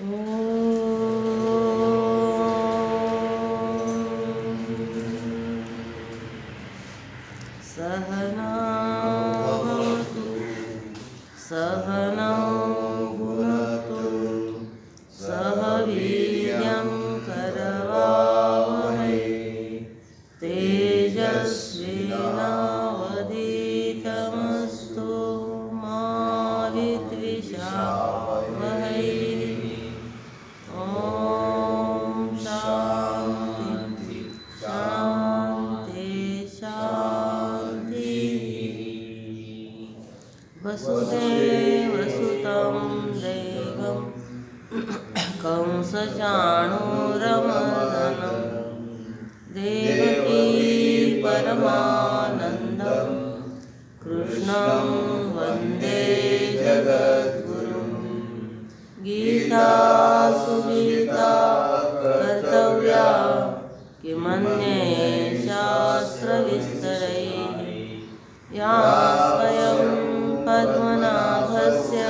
Oh. या स्वयं पद्मनाभस्य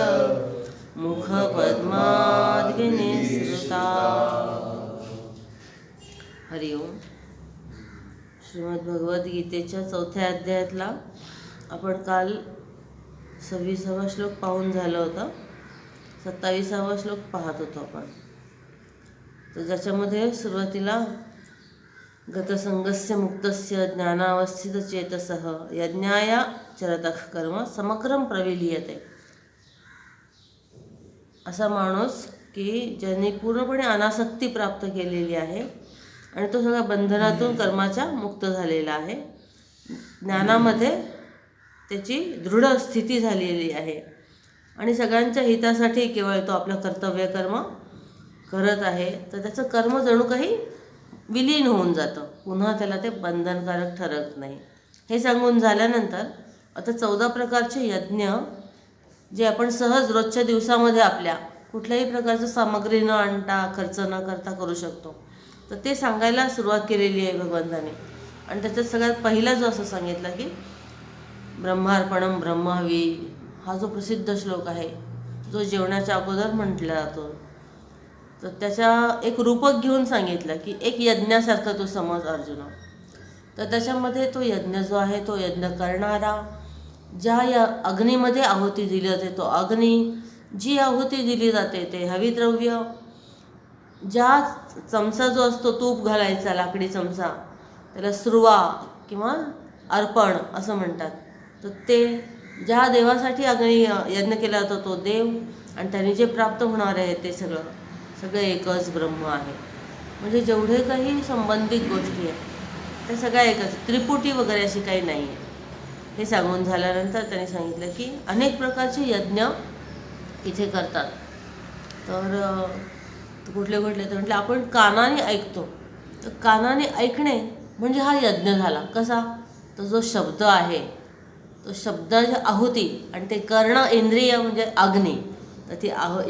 मुखपद्माद्विनिसृता। हरि ओम। श्रीमद्भगवद्गीतेच्या चौथ्या अध्यायातला आपण काल सव्वीसावा श्लोक पाहून झालं होतं. सत्तावीसावा श्लोक पाहत होतो आपण. तर ज्याच्यामध्ये सुरुवातीला गतसंगस्य मुक्तस्य ज्ञानावस्थितचेतसः यज्ञाय चरतः कर्म समग्रम प्रविलीयते। असा माणूस की ज्यांनी पूर्णपणे अनासक्ती प्राप्त केलेली आहे आणि तो सगळ्या बंधनातून कर्माच्या मुक्त झालेला आहे. ज्ञानामध्ये त्याची दृढ स्थिती झालेली आहे आणि सगळ्यांच्या हितासाठी केवळ तो आपलं कर्तव्य कर्म करत आहे. तर त्याचं कर्म जणू काही विलीन होऊन जातं. पुन्हा त्याला ते बंधनकारक ठरत नाही. हे सांगून झाल्यानंतर आता चौदा प्रकारचे यज्ञ जे आपण सहज रोजच्या दिवसामध्ये आपल्या कुठल्याही प्रकारचं सामग्री न आणता खर्च न करता करू शकतो. तर ते सांगायला सुरुवात केलेली आहे भगवंताने. आणि त्याच्यात सगळ्यात पहिला जो असं सांगितलं की ब्रह्मार्पणम ब्रह्मावी हा जो प्रसिद्ध श्लोक आहे जो जेवणाच्या अगोदर म्हटला जातो. तर त्याच्या एक रूपक घेऊन सांगितलं की एक यज्ञासारखा तो समज अर्जुन. तर त्याच्यामध्ये तो यज्ञ जो आहे तो यज्ञ करणारा ज्या या अग्नीमध्ये आहुती दिली जाते तो अग्नी जी आहुती दिली जाते ते हविद्रव्य ज्या चमचा जो असतो तूप घालायचा लाकडी चमचा त्याला सुरवा किंवा अर्पण असं म्हणतात. तर ते ज्या देवासाठी अग्नी यज्ञ केला जातो तो देव आणि त्याने जे प्राप्त होणार आहे ते सगळं. सगळं एकच ब्रह्म आहे. म्हणजे जेवढे काही संबंधित गोष्टी आहेत त्या सगळ्या एकच त्रिपुटी वगैरे अशी काही नाही आहे. हे सांगून झाल्यानंतर त्यांनी सांगितलं की अनेक प्रकारचे यज्ञ इथे करतात. तर कुठले कुठले तर म्हटलं आपण कानाने ऐकतो. तर कानाने ऐकणे म्हणजे हा यज्ञ झाला. कसा? तो जो शब्द आहे तो शब्दाची आहुती आणि ते कर्ण इंद्रिय म्हणजे अग्नी. तर ती आहो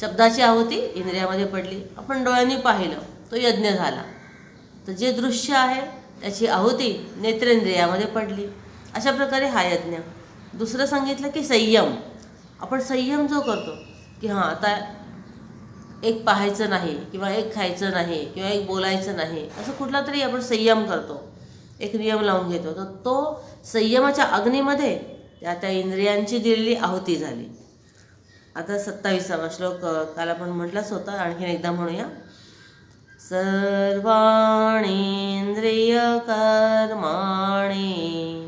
शब्दाची आहुती इंद्रियामध्ये पडली. आपण डोळ्यांनी पाहिलं तो यज्ञ झाला. तर जे दृश्य आहे त्याची आहुती नेत्रेंद्रियामध्ये पडली. अशा प्रकारे हा यज्ञ. दुसरं सांगितलं की संयम. आपण संयम जो करतो की हां आता एक पाहायचं नाही किंवा एक खायचं नाही किंवा एक बोलायचं नाही असं कुठला तरी आपण संयम करतो. एक नियम लावून घेतो. तर तो संयमाच्या अग्नीमध्ये त्या त्या इंद्रियांची दिलेली आहुती झाली. आता सत्तावीसावा श्लोक काल आपण म्हटलाच होता आणखीन एकदा म्हणूया. सर्वाणींद्रियकर्माणि.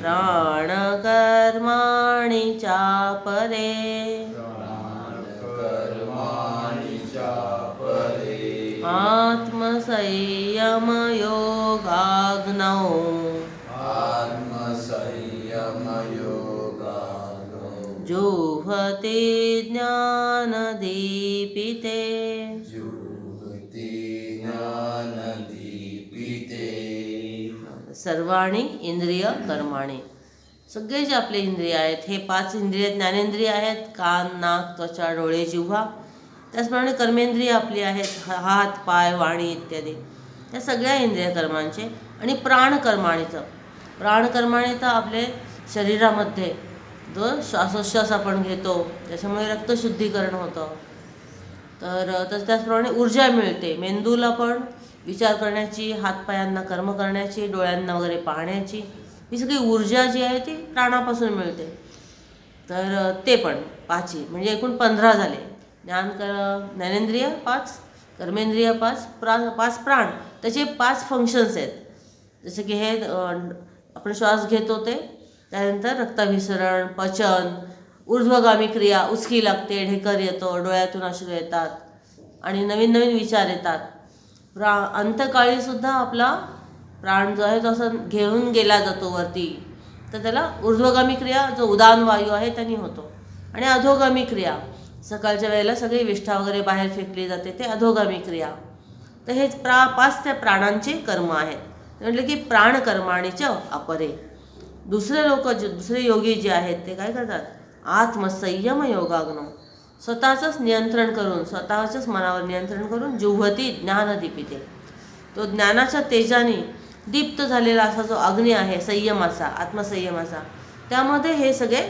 प्राणकर्माणि चापरे. आत्मसंयमयोगाग्नौ जुह्वति ज्ञानदीपिते। सर्वाणी इंद्रिय कर्माणी। सगळे जे आपले इंद्रिय आहेत हे पाच इंद्रिय ज्ञानेंद्रिय आहेत कान नाक त्वचा डोळे जिव्हा त्याचप्रमाणे कर्मेंद्रिय आपली आहेत हात पाय वाणी इत्यादी। या सगळ्या इंद्रिय कर्मांचे आणि प्राणकर्माणीचं। प्राणकर्माणी तर आपले शरीरामध्ये जो श्वासोच्छ्वास आपण घेतो. त्याच्यामुळे रक्तशुद्धीकरण होतं. तर तसं त्याचप्रमाणे ऊर्जा मिळते. मेंदूला पण विचार करण्याची हातपायांना कर्म करण्याची डोळ्यांना वगैरे पाहण्याची ही सगळी ऊर्जा जी आहे ती प्राणापासून मिळते. तर ते पण पाचही म्हणजे एकूण पंधरा झाले. ज्ञान कर ज्ञानेंद्रिय पाच कर्मेंद्रिय पाच प्रा पाच प्राण. त्याचे पाच फंक्शन्स आहेत. जसं की हे आपण श्वास घेतो ते त्यानंतर रक्ताभिसरण पचन ऊर्ध्वगामी क्रिया उचकी लागते ढेकर येतो डोळ्यातून अश्रू येतात आणि नवीन नवीन विचार येतात. प्रा अंतकाळीसुद्धा आपला प्राण जो आहे तो असं घेऊन गेला जातो वरती. तर त्याला ऊर्ध्वगामी क्रिया जो उदान वायू आहे त्यांनी होतो. आणि अधोगामी क्रिया सकाळच्या वेळेला सगळी विष्ठा वगैरे बाहेर फेकली जाते ते अधोगामी क्रिया. तर हेच प्रा पाच त्या प्राणांचे कर्म आहेत. म्हटलं की प्राणकर्माणीच अपरे. दुसरे लोक जे दुसरे योगी जे आहेत ते काय करतात? आत्मसंयम योगाग्न स्वतःचंच नियंत्रण करून स्वतःच्याच मनावर नियंत्रण करून जिव्हती ज्ञानदीपिते तो ज्ञानाच्या तेजाने दीप्त झालेला असा जो अग्नी आहे संयमाचा आत्मसंयमाचा त्यामध्ये हे सगळे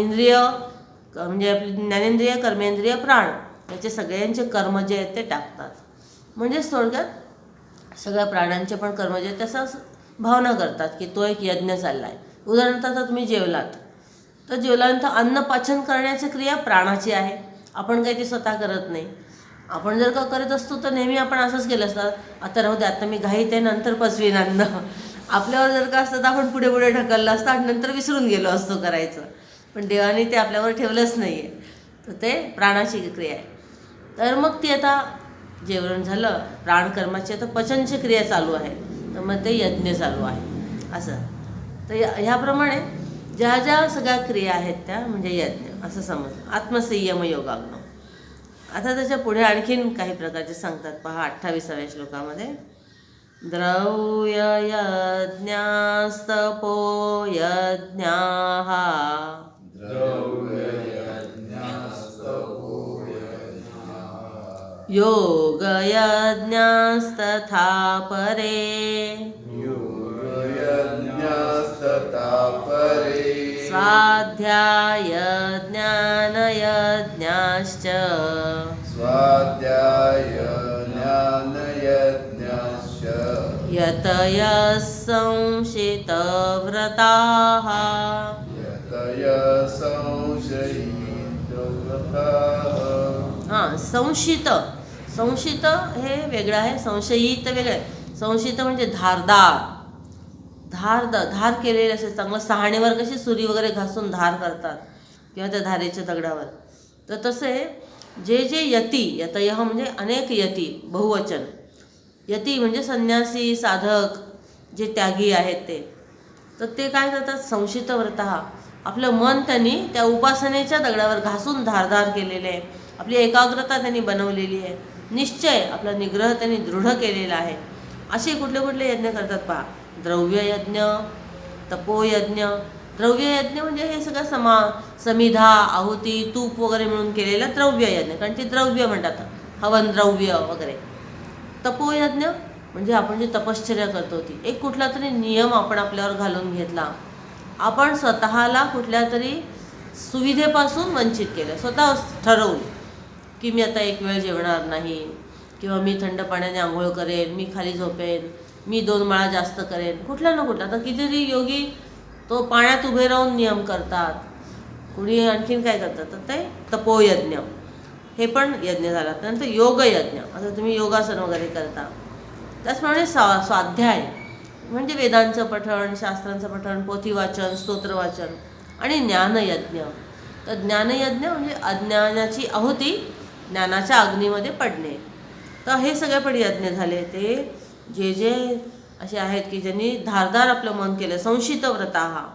इंद्रिय म्हणजे आपले ज्ञानेंद्रिय कर्मेंद्रिय प्राण याचे सगळ्यांचे कर्म जे आहेत ते टाकतात. म्हणजेच थोडक्यात सगळ्या प्राण्यांचे पण कर्म जे आहेत त्याचा भावना करतात की तो एक यज्ञ चालला आहे उदाहरणार्थ तुम्ही जेवलात. तर जेवल्यानंतर अन्न पाचन करण्याची क्रिया प्राणाची आहे. आपण काही ती स्वतः करत नाही. आपण जर का करत असतो तर नेहमी आपण असंच केलं असतं. आता राहू दे आता मी घाईत आहे नंतर पचवीन अन्न. आपल्यावर जर का असतं तर आपण पुढे पुढे ढकललं असतं आणि नंतर विसरून गेलो असतो करायचं. पण देवाने ते आपल्यावर ठेवलंच नाही आहे तर ते प्राणाची क्रिया आहे. तर मग ती आता जेवण झालं प्राणकर्माची आता पचनची क्रिया चालू आहे. तर मग ते यज्ञ चालू आहे. असं. तर या- ह्याप्रमाणे ज्या ज्या सगळ्या क्रिया आहेत त्या म्हणजे यज्ञ असं समज आत्मसंयम योगाग्न. आता त्याच्या पुढे आणखीन काही प्रकारचे सांगतात. पहा अठ्ठावीसाव्या श्लोकामध्ये. द्रव्य यज्ञास्तपो द्रव्य योगयज्ञास्तथा परे योगयज्ञस्तथा परे स्वाध्यायज्ञानयज्ञाश्च। स्वाध्याय ज्ञानयज्ञश्च यतयः संशितव्रताः यतय संशयितव्रताः हां संशित। संशित हे वेगळं आहे संशयित वेगळं आहे. संशित म्हणजे धारदार. धार द धार केलेले असे चांगलं सहाणेवर कशी सुरी वगैरे घासून धार करतात किंवा त्या धारेच्या दगडावर. तर तसे जे जे यती यतय म्हणजे अनेक यती बहुवचन. यती म्हणजे संन्यासी साधक जे त्यागी आहेत ते. तर ते काय करतात? संशित व्रत. आपलं मन त्यांनी त्या उपासनेच्या दगडावर घासून धारधार केलेले आहे. आपली एकाग्रता त्यांनी बनवलेली आहे. निश्चय आपला निग्रह त्यांनी दृढ केलेला आहे. असे कुठले कुठले यज्ञ करतात पहा. द्रव्ययज्ञ तपोयज्ञ. द्रव्ययज्ञ म्हणजे हे सगळं समा समिधा आहुती तूप वगैरे मिळून केलेला द्रव्ययज्ञ कारण ते द्रव्य म्हणतात. हवन द्रव्य वगैरे. तपोयज्ञ म्हणजे आपण जे तपश्चर्या करतो ती. एक कुठला तरी नियम आपण आपल्यावर घालून घेतला. आपण स्वतःला कुठल्या तरी सुविधेपासून वंचित केलं. स्वतः ठरवलं. की मी आता एक वेळ जेवणार नाही किंवा मी थंड पाण्याने आंघोळ करेन मी खाली झोपेन मी दोन माळा जास्त करेन कुठला ना कुठला आता कितीतरी योगी तो पाण्यात उभे राहून नियम करतात. कुणी आणखीन काय करतात? तर ते तपोयज्ञ. हे पण यज्ञ झाला. त्यानंतर योगयज्ञ. आता तुम्ही योगासन वगैरे करता. त्याचप्रमाणे स्वा स्वाध्याय. म्हणजे वेदांचं पठण शास्त्रांचं पठण पोथी वाचन स्तोत्र वाचन आणि ज्ञानयज्ञ. तर ज्ञानयज्ञ म्हणजे अज्ञानाची आहुती ज्ञानाच्या अग्नीमध्ये पडणे तर हे सगळे पण यज्ञ झाले. ते जे जे असे आहेत की ज्यांनी धारदार आपलं मन केलं संशित व्रत. हा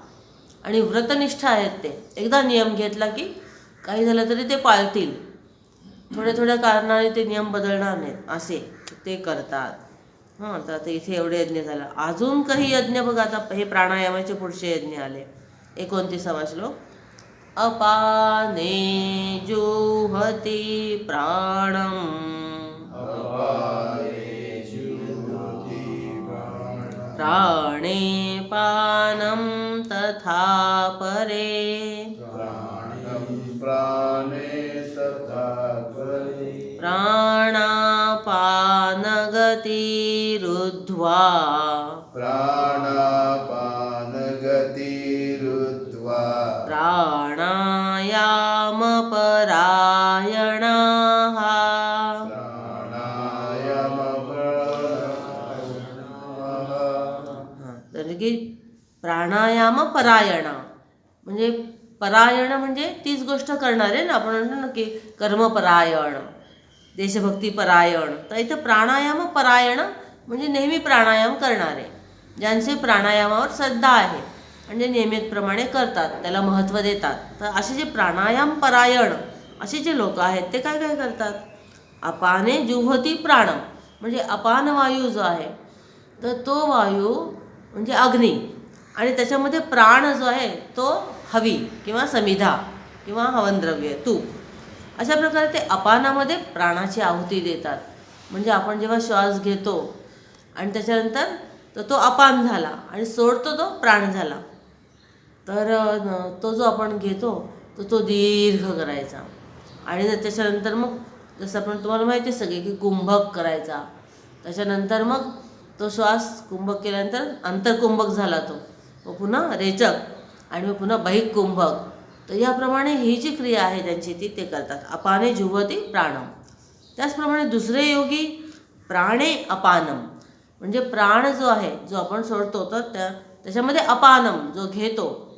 आणि व्रतनिष्ठ आहेत ते. एकदा नियम घेतला की काही झालं तरी ते पाळतील. थोड्या थोड्या कारणाने ते नियम बदलणार नाहीत. असे ते करतात. हां तर आता इथे एवढे यज्ञ झालं. अजून काही यज्ञ बघा आता. हे प्राणायामाचे पुढचे यज्ञ आले. एकोणतीसावा श्लोक. अपाने जुहती प्राणम प्राणे। पानं तथा परे। प्राणं प्राणे तथा परे। प्राणापानगतिरुद्ध्वा प्राणापानगतिरुद्ध्वा। नाम परायण. म्हणजे परायण म्हणजे तीच गोष्ट करणारे ना आपण म्हणतो ना की कर्मपरायण देशभक्तीपरायण तर इथं प्राणायाम परायण म्हणजे नेहमी प्राणायाम करणारे. ज्यांचे प्राणायामावर श्रद्धा आहे म्हणजे नियमितप्रमाणे करतात त्याला महत्त्व देतात. तर असे जे प्राणायाम परायण असे जे लोक आहेत ते काय काय करतात? अपाने जुहती प्राण. म्हणजे अपान वायू जो आहे तर तो वायू म्हणजे अग्नी. आणि त्याच्यामध्ये प्राण जो आहे तो हवी किंवा समिधा किंवा हवनद्रव्य तूप. अशा प्रकारे ते अपानामध्ये प्राणाची आहुती देतात. म्हणजे आपण जेव्हा श्वास घेतो आणि त्याच्यानंतर तर तो अपान झाला आणि सोडतो तो प्राण झाला. तर तो जो आपण घेतो तर तो दीर्घ करायचा. आणि त्याच्यानंतर मग जसं आपण तुम्हाला माहिती आहे सगळे की कुंभक करायचा. त्याच्यानंतर मग तो श्वास कुंभक केल्यानंतर आंतरकुंभक झाला तो. व पुन्हा रेचक आणि मग पुन्हा बहिक कुंभक तर याप्रमाणे ही जी क्रिया आहे त्यांची ती ते करतात. अपाने जुवती प्राणम. त्याचप्रमाणे दुसरे योगी प्राणे अपानम. म्हणजे प्राण जो आहे जो आपण सोडतो तर त्या त्याच्यामध्ये अपानम जो घेतो.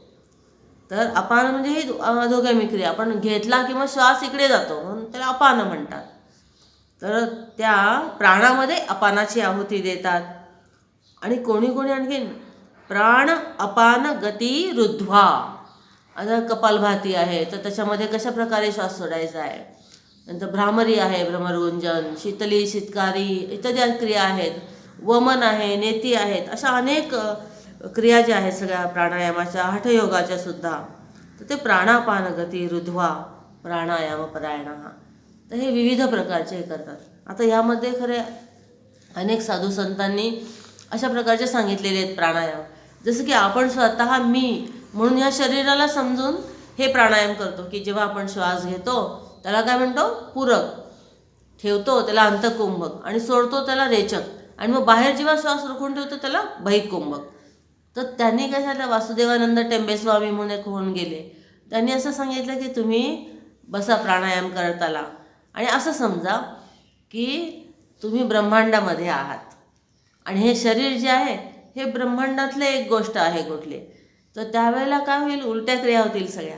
तर अपान म्हणजे ही अधोगामी क्रिया. आपण घेतला किंवा श्वास इकडे जातो म्हणून त्याला अपान म्हणतात. तर त्या प्राणामध्ये अपानाची आहुती देतात. आणि कोणी कोणी आणखीन प्राण अपान गती रुद्ध्वा. आता कपालभाती आहे तर त्याच्यामध्ये कशा प्रकारे श्वास सोडायचा आहे? नंतर भ्रामरी आहे भ्रमरगुंजन शीतली शीतकारी इत्यादी क्रिया आहेत. वमन आहे नेती आहेत अशा अनेक क्रिया ज्या आहेत सगळ्या प्राणायामाच्या हठयोगाच्या सुद्धा. तर ते प्राणापान गती रुध्वा प्राणायाम परायण तर हे विविध प्रकारचे हे करतात. आता यामध्ये खरे अनेक साधू संतांनी अशा प्रकारचे सांगितलेले आहेत प्राणायाम. जसं की आपण स्वतः मी म्हणून या शरीराला समजून हे प्राणायाम करतो की जेव्हा आपण श्वास घेतो त्याला काय म्हणतो? पूरक. ठेवतो त्याला अंतकुंभक. आणि सोडतो त्याला रेचक. आणि मग बाहेर जेव्हा श्वास रोखून ठेवतो त्याला भैकुंभक कुंभक तर त्यांनी काय झालं वासुदेवानंद टेंबेस्वामी म्हणून एक होऊन गेले. त्यांनी असं सांगितलं की तुम्ही बसा प्राणायाम करताला. आणि असं समजा की तुम्ही ब्रह्मांडामध्ये आहात. आणि हे शरीर जे आहे हे ब्रह्मांडातले एक गोष्ट आहे कुठली? तर त्यावेळेला काय होईल? उलट्या क्रिया होतील सगळ्या.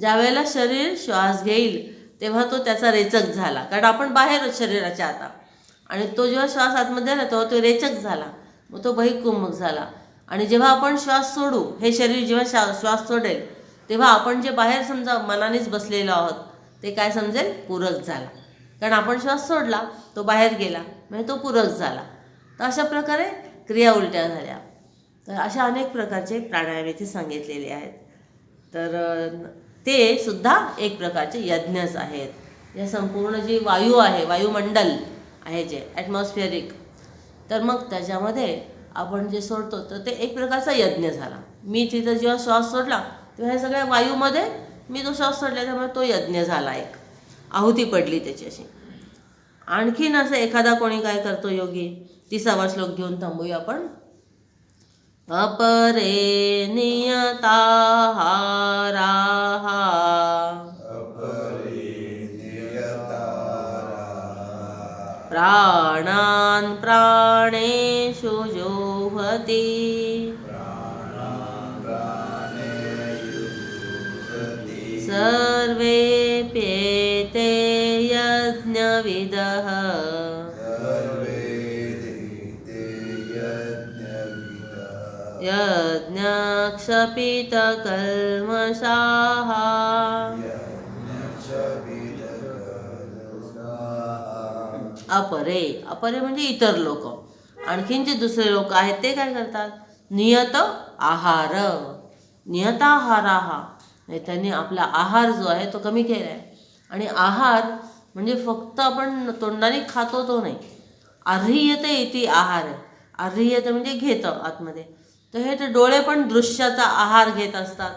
ज्यावेळेला शरीर श्वास घेईल तेव्हा तो त्याचा रेचक झाला. कारण आपण बाहेर शरीराच्या आता. आणि तो जेव्हा श्वास आतमध्ये आला तेव्हा तो रेचक झाला. मग तो बहिकुंभक झाला. आणि जेव्हा आपण श्वास सोडू हे शरीर जेव्हा श्वा श्वास सोडेल तेव्हा आपण जे बाहेर समजा मनानेच बसलेलो आहोत ते काय समजेल? पूरक झाला. कारण आपण श्वास सोडला तो बाहेर गेला. म्हणजे तो पूरक झाला. तर अशा प्रकारे क्रिया उलट्या झाल्या. तर अशा अनेक प्रकारचे प्राणायाम इथे सांगितलेले आहेत. तर ते सुद्धा एक प्रकारचे यज्ञच आहेत. या संपूर्ण जी वायू आहे वायुमंडल आहे जे ॲटमॉस्फिअरिक तर मग त्याच्यामध्ये आपण जे सोडतो तर ते एक प्रकारचा यज्ञ झाला. मी तिथं जेव्हा श्वास सोडला तेव्हा ह्या सगळ्या वायूमध्ये मी तो श्वास सोडला त्यामुळे तो यज्ञ झाला एक. आहुती पडली त्याची अशी आणखीन असं एखादा कोणी काय करतो योगी? तिसावा श्लोक घेऊन थांबूया आपण. अपरे नियताहाराः प्राणान् प्राणेषु जोहति. यज्ञक्षपितकल्मषाः अपरे अपरे म्हणजे इतर लोक. आणखीन जे दुसरे लोक आहेत ते काय करतात? नियत आहार. नियताहारा. हा म्हणजे त्यांनी आपला आहार जो आहे तो कमी केला आहे आणि आहार म्हणजे फक्त आपण तोंडाने खातो तो नाही. अर्ह्यते इति आहार. अर्ह्यते म्हणजे घेतं आतमध्ये. तर हे ते डोळे पण दृश्याचा आहार घेत असतात.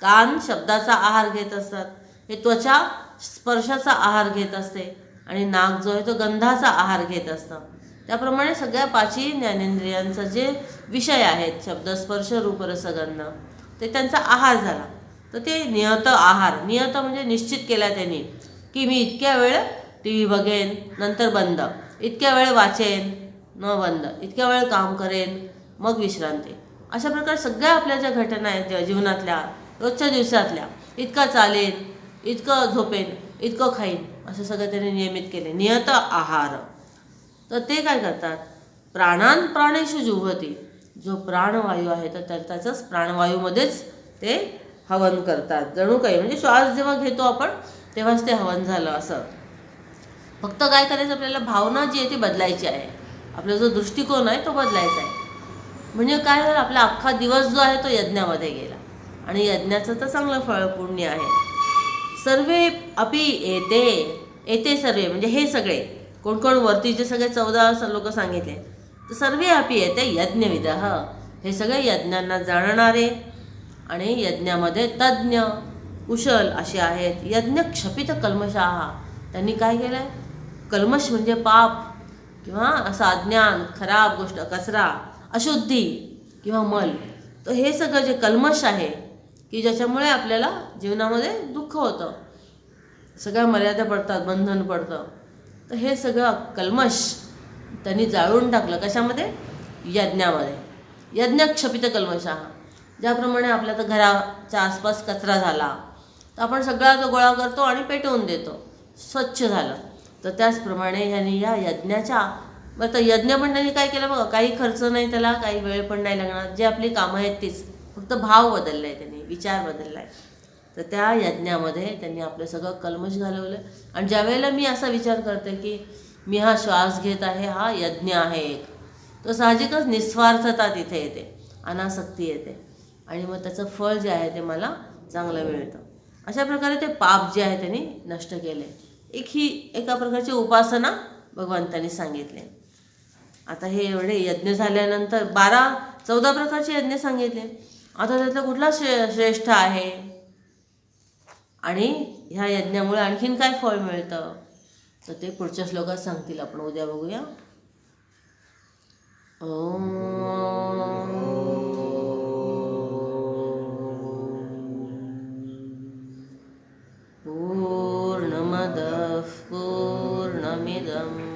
कान शब्दाचा आहार घेत असतात. हे त्वचा स्पर्शाचा आहार घेत असते. आणि नाक जो आहे तो गंधाचा आहार घेत असतं. त्याप्रमाणे सगळ्या पाचही ज्ञानेंद्रियांचा जे विषय आहेत शब्द स्पर्श रूप रसगंध ते त्यांचा आहार झाला. तर ते नियत आहार नियत म्हणजे निश्चित केला त्यांनी की मी इतक्या वेळ टी व्ही बघेन नंतर बंद. इतक्या वेळ वाचेन न बंद. इतक्या वेळ काम करेन मग विश्रांती. अशा प्रकारे सगळ्या आपल्या ज्या घटना आहेत ज्या जीवनातल्या रोजच्या दिवसातल्या इतका चालेन इतकं झोपेन इतकं खाईन असं सगळं त्यांनी नियमित केले. नियत आहार. तर ते काय करतात? प्राणान प्राणेशु जुहती जो प्राणवायू आहे तर त्याचाच त्याचंच प्राणवायूमध्येच ते हवन करतात. जणू काही म्हणजे श्वास जेव्हा घेतो आपण तेव्हाच ते हवन झालं असं. फक्त काय करायचं? आपल्याला भावना जी आहे ती बदलायची आहे. आपला जो दृष्टिकोन आहे तो बदलायचा आहे. म्हणजे काय झालं आपला अख्खा दिवस जो आहे तो यज्ञामध्ये गेला. आणि यज्ञाचं तर चांगलं फळ पुण्य आहे. सर्वे अपि येते येते सर्वे म्हणजे हे सगळे कोण कोण वरतीचे सगळे चौदा लोक सांगितले तर सर्वे अपि येते यज्ञविद. हे सगळे यज्ञांना जाणणारे आणि यज्ञामध्ये तज्ज्ञ कुशल असे आहेत. यज्ञ क्षपित कल्मशाह त्यांनी काय केलं आहे कल्मश म्हणजे पाप किंवा असं अज्ञान खराब गोष्ट कचरा. अशुद्धी किंवा मल तर हे सगळं जे कल्मश आहे की ज्याच्यामुळे आपल्याला जीवनामध्ये दुःख होतं. सगळ्या मर्यादा पडतात बंधन पडतं. तर हे सगळं कल्मश त्यांनी जाळून टाकलं. कशामध्ये? यज्ञामध्ये. यज्ञ क्षपित हा. ज्याप्रमाणे आपल्या तर घराच्या आसपास कचरा झाला तर आपण सगळा तो गोळा करतो आणि पेटवून देतो. स्वच्छ झालं. तर त्याचप्रमाणे ह्यांनी या यज्ञाच्या बरं तर यज्ञ काय केलं बघा काही खर्च नाही त्याला काही वेळ पण नाही लागणार. जे आपली कामं आहेत तीच. फक्त भाव बदलला आहे त्यांनी विचार बदलला आहे तर त्या यज्ञामध्ये त्यांनी आपलं सगळं कलमश घालवलं. आणि ज्यावेळेला मी असा विचार करते की मी हा श्वास घेत आहे हा यज्ञ आहे एक. तो साहजिकच निस्वार्थता तिथे येते अनासक्ती येते. आणि मग त्याचं फळ जे आहे ते मला चांगलं मिळतं. अशा प्रकारे ते पाप जे आहे त्यांनी नष्ट केले. एक ही एका प्रकारची उपासना भगवंतांनी सांगितली. आता हे एवढे यज्ञ झाल्यानंतर बारा चौदा प्रकारचे यज्ञ सांगितले. आता त्यातला कुठला श्रे श्रेष्ठ आहे? आणि ह्या यज्ञामुळे आणखीन काय फळ मिळतं? तर ते पुढच्या श्लोकात सांगतील. आपण उद्या बघूया. पूर्णमद पूर्णमिदं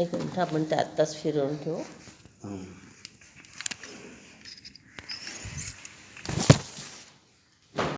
एक मिनटं आपण ते आत्ताच फिरवून ठेवू.